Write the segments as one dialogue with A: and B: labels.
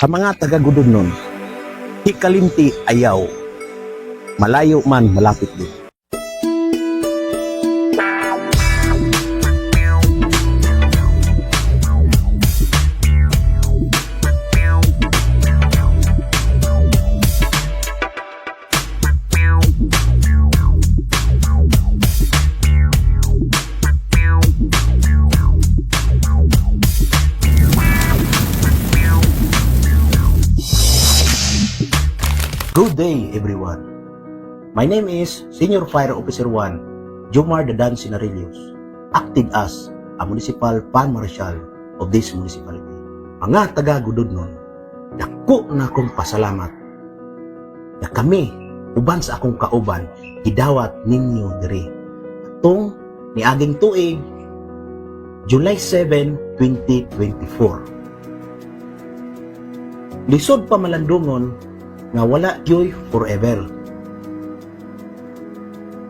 A: Sa mga taga-gudod nun, hikalimti ayaw. Malayo man, malapit din. Good day, everyone. My name is Senior Fire Officer 1, Jomar Dadan Sinarillos, acted as a municipal pan marshal of this municipality. Mga taga-gudod nun, dako na akong pasalamat na kami, uban sa akong kauban, gidawat ninyo diri. Atong niaging tuig, July 7, 2024. Lisod pa malandungon nga wala joy forever.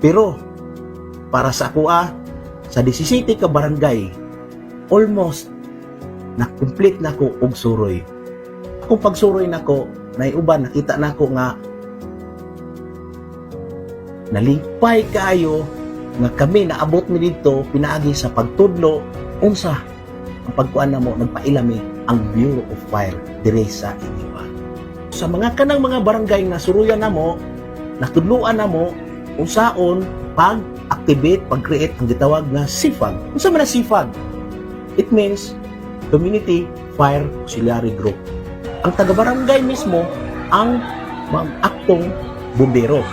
A: Pero, para sa ako ah, sa 17 ka barangay, almost na-complete na ko og suroy. Akong pagsuroy na ko, naiuban, nakita na ko nga nalipay kayo nga kami naabot mi dito pinaagi sa pagtudlo unsa ang pagkuan na mo nagpailami ang Bureau of Fire dire sa Iniba sa mga kanang mga barangay nga suruyan na mo, natudluan na mo, unsaon pag-activate, pag-create ang gitawag nga SIFAG. Unsa man ang SIFAG? It means Community Fire Auxiliary Group. Ang taga-barangay mismo ang aktong bumbero.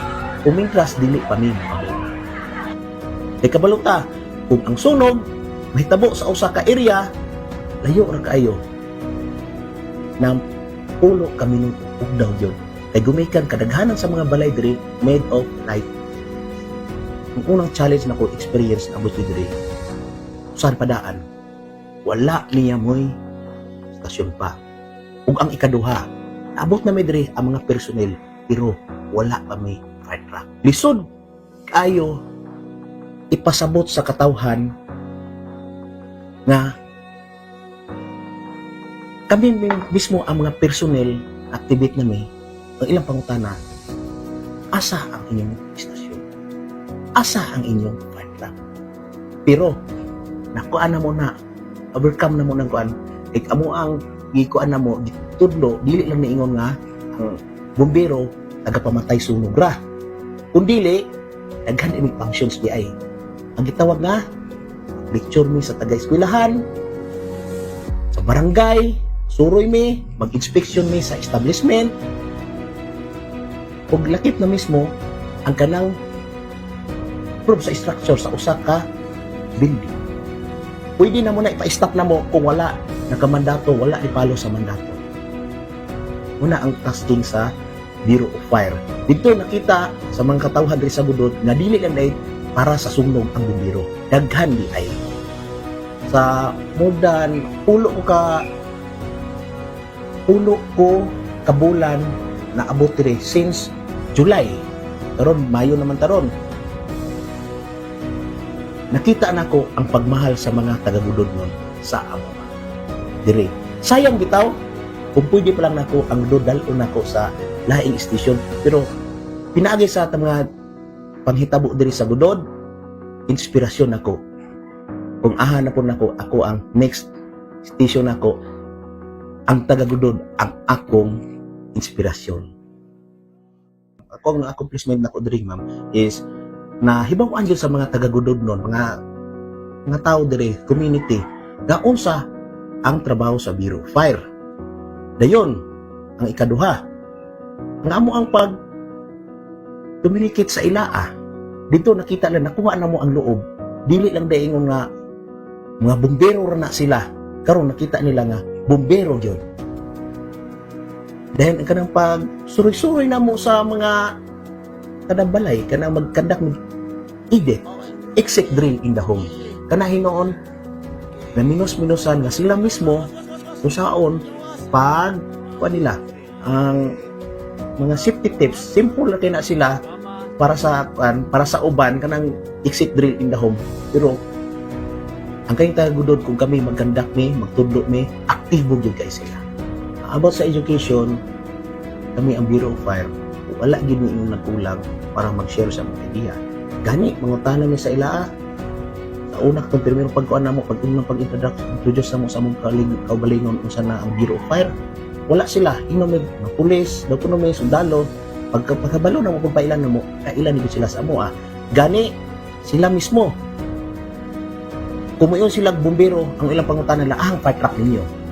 A: Umintras dili pa mabot. Kay kabaluta, kung ang sunog mahitabo sa usa ka area, layo ra kaayo na pulo ka minuto ug daw yun. Kay gumikan kadaghanan sa mga balay diri made of light. Ang unang challenge na ko experience na abot ko diri. Saan padaan? Wala niya mo'y stasyon pa. Ug ang ikaduha, naabot na may ang mga personnel pero wala pa may fire truck. Lisod kayo ipasabot sa katawhan nga kami mi- mismo ang mga personnel activate nami ang ilang pangutana. Asa ang inyong istasyon? Asa ang inyong fire truck pero nakuan na mo na. Overcome na mo ng kuan. Kay amo ang gikuan na mo tudlo dili lang niingon nga ang bumbero tagapamatay sunog ra kundili daghan imig functions di ay. Ang gitawag nga lecture mi sa taga-eskwelahan sa barangay suroy mi, mag-inspection mi sa establishment, ug lakip na mismo ang kanang proof sa structure sa usa ka building. Pwede na mo na ipa-stop na mo kung wala nakamandato, wala ipalo sa mandato. Muna ang tasking sa Bureau of Fire. Dito nakita sa mga katawhan diri sa gudod nga dili dahil para sa sumnog ang bumbiro. Daghan di ay. Sa than ulo ko ka pulo ko kabulan na abot diri since July. Karon Mayo naman taron. Nakita na ko ang pagmahal sa mga taga-gudod nun sa amo. Dire. Sayang bitaw kung pwede pa lang nako ang dodal nako sa laing station pero pinaagi sa mga panghitabo diri sa gudod inspirasyon nako kung aha na po nako ako ang next station nako ang taga-gudod ang akong inspirasyon. Ako ang accomplishment na ko diri ma'am is na hibaw anjo sa mga taga-gudod nun, mga mga tao diri, community, nga unsa ang trabaho sa of Fire. Dayon, ang ikaduha, nga mo ang pag communicate sa ilaa. Dito nakita lang nakuha na mo ang loob. Dili lang daingon nga mga bumbero ra na sila. Karon nakita nila nga bumbero yun. Dahil ang kanang pag suroy-suroy na mo sa mga kanang balay, kanang magkandak ng ide, exit drill in the home. Kana hinoon, na minus-minusan nga sila mismo kung saon pag kuha nila ang mga safety tips simple na sila para sa para sa uban kanang exit drill in the home pero ang kayong tagagudod kung kami magkandak mi magtudlo mi aktibo gyud kay sila about sa education, kami ang Bureau of Fire, wala gid mi inyong nagkulang para mag-share sa mga idea. Gani, mga tanan ni sa ilaa. Sa una katong primero pagkuan namo, pag unang pag-introduce introduce namo sa mga kalig kaugalingon unsa na ang Bureau of Fire. Wala sila, ino may mga pulis, daw kuno may sundalo, pagka pagkabalo na mo kung pailan na mo, kailan nito sila sa amo ah. Gani, sila mismo. Kumuyon sila bumbero, ang ilang pangutanan nila, ah, ang fire truck ninyo.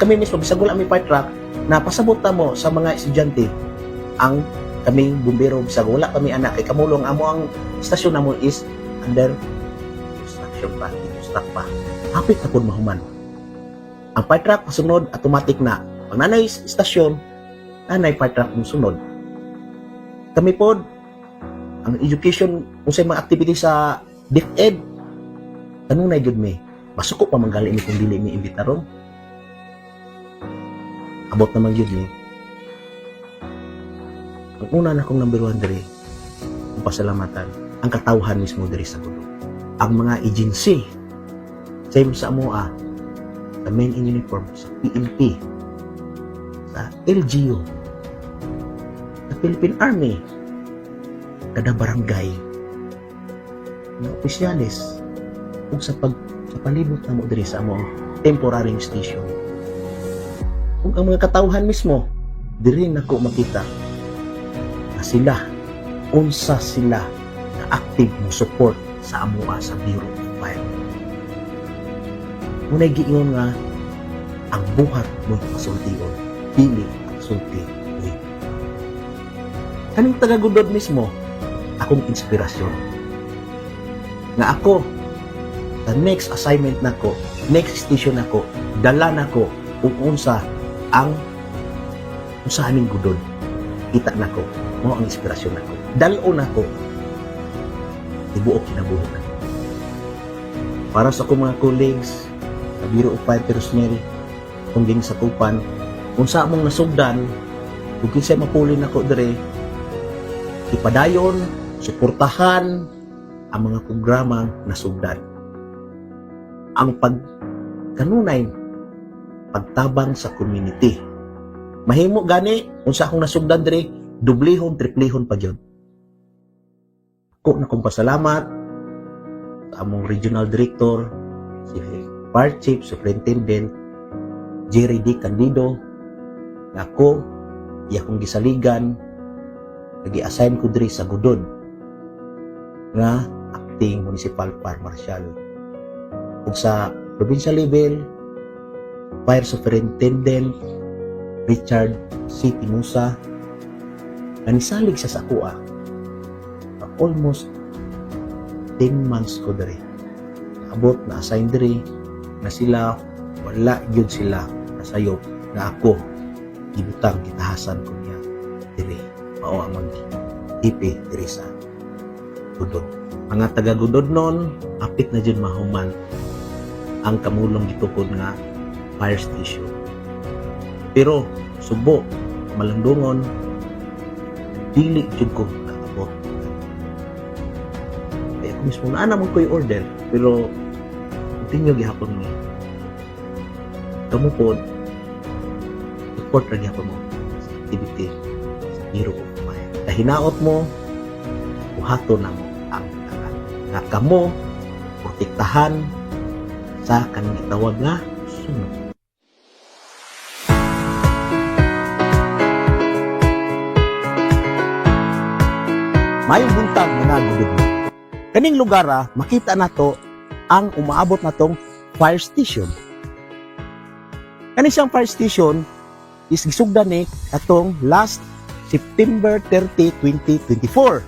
A: Kami mismo, bisag wala may fire truck, napasabot na mo sa mga estudyante ang kaming bumbero. Bisag wala kami anak kay kamulong amo ang istasyon namo is under construction pa construct pa. Hapit na pud mahuman. Ang fire truck sunod automatic na. Pag nanay istasyon nanay fire truck mo sunod. Kami pod ang education unsay mga activity sa DepEd kanunay jud mi masuko pa manggali ni kung dili mi imbitaron abot naman yun eh. Ang una na kong number one diri, ang pasalamatan, ang katawhan mismo diri sa kulo. Ang mga agency, same sa MOA, sa men in uniform, sa PNP, sa LGU, sa Philippine Army, kada barangay, na opisyalis, ug sa pag sa palibot na mo diri sa among temporary station kung ang mga katawhan mismo diri nako makita na sila unsa sila na active mo support sa amuha sa Bureau of Fire. Muna'y giingon nga ang buhat mo pasultiyon dili ang sulti mo. Kaning taga-gudod mismo akong inspirasyon nga ako the next assignment nako next station nako dala nako kung unsa ang unsa aming gudod kita nako mo ang inspirasyon nako. Dalo nako ibuok kinabuhi na para sa akong mga colleagues sa Bureau of Fire Personnel kung ging sa tupan unsa among nasugdan kung kinsay mapuli nako dire ipadayon suportahan ang mga programa nasugdan ang pag kanunay pagtabang sa community. Mahimo gani unsa akong nasugdan diri dublihon triplihon pa gyud. Ko na kong pasalamat sa among regional director si Fire Chief Superintendent Jerry D. Candido na ako iya kong gisaligan nagi-assign ko diri sa Gudod nga acting municipal fire marshal ug sa provincial level Fire Superintendent Richard C. Timusa na nisalig sa kuha almost 10 months ko diri. Abot na assign diri na sila wala yun sila nasayop na ako. Gibutang kitahasan ko niya diri. Mao ang mag ipi diri sa Gudod. Mga taga Gudod noon apit na jud mahuman. Ang kamulong gitukod nga fire station. Pero subo, malandungon, dili jud ko nakabot. Kaya ako mismo na naman ko order, pero continue gihapon mo. Kamu po, support ra gihapon mo sa activity sa Bureau of Fire. Kahinaot mo, buhato na mo ang tanan. Nga kamo, protektahan sa kanang gitawag nga sunod. Mayong buntag mga gudod mo. Kaning lugar ah, makita nato ang umaabot na tong fire station. Kani siyang fire station is gisugdan ni atong last September 30, 2024.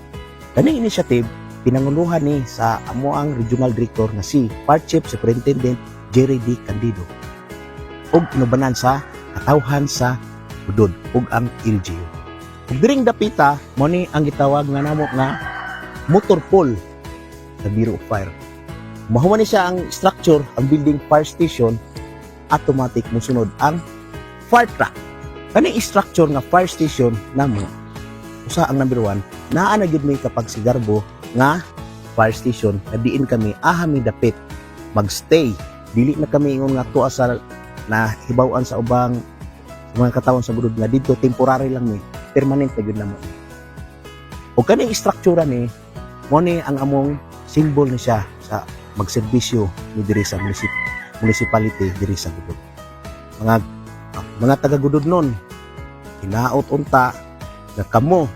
A: Kaning initiative pinanguluhan ni sa amoang regional director na si Fire Chief Superintendent Jerry D. Candido ug inubanan sa katawhan sa Budod ug ang LGU. Ug diring dapita mo ni ang gitawag nga namo nga motor pool sa Bureau of Fire. Mahuman ni siya ang structure, ang building fire station, automatic musunod ang fire truck. Kani structure nga fire station namo usa ang number one naa na gyud may kapag si Garbo nga fire station na diin kami aha mi dapit magstay dili na kami ingon nga tuwa sa na hibawan sa ubang mga katawan sa gudod nga dito temporary lang ni permanent na gyud namo o kaning istruktura ni mo ni ang among symbol ni siya sa magserbisyo ni diri sa municip municipality diri sa gudod. Mga ah, mga taga gudod nun hinaot unta nga kamo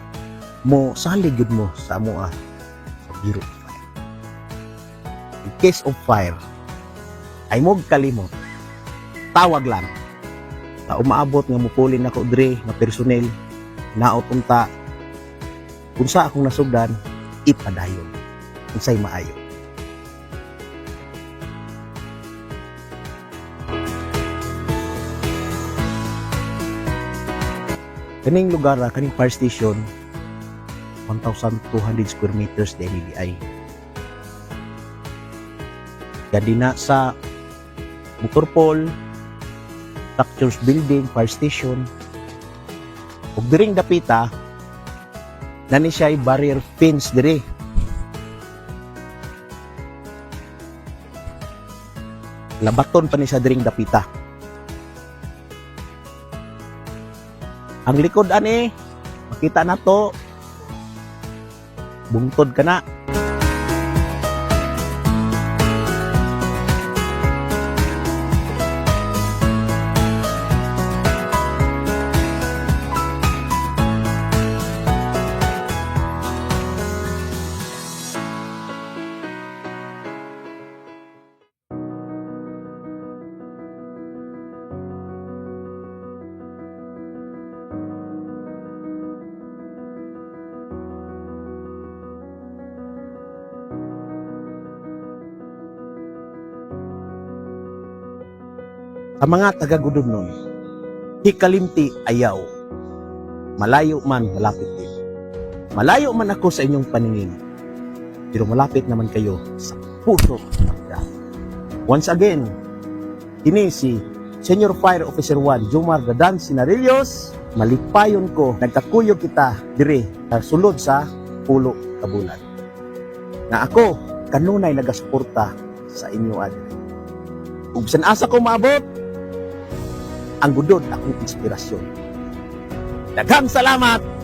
A: mo salig gyud mo sa amo ah, sa Fire. In case of fire ay mo kalimot tawag lang. Sa umaabot nga mupulin ako dre nga personnel naot unta. Kung sa akong nasugdan ipadayon. Unsay maayo. Kaning lugar ah, kaning fire station 1,200 square meters the NBI Jadi na sa Motorpol, Structures Building, Fire Station, ug diring dapita, nani siya barrier fence diri. Labaton pa ni sa diring dapita. Ang likod ani, makita na to, bungtod ka na. Sa mga taga-gudod nun, hikalimti ayaw. Malayo man, malapit din. Malayo man ako sa inyong paningin. Pero malapit naman kayo sa puso ng. Once again, kini si Senior Fire Officer 1, Jomar Dadan Sinarillos, malipayon ko, nagkakuyog kita dire sulod sa pulo kabulan. Na ako, kanunay nagasuporta sa inyo adre. Ug asa ko maabot, ang gudod akong inspirasyon. Daghang salamat!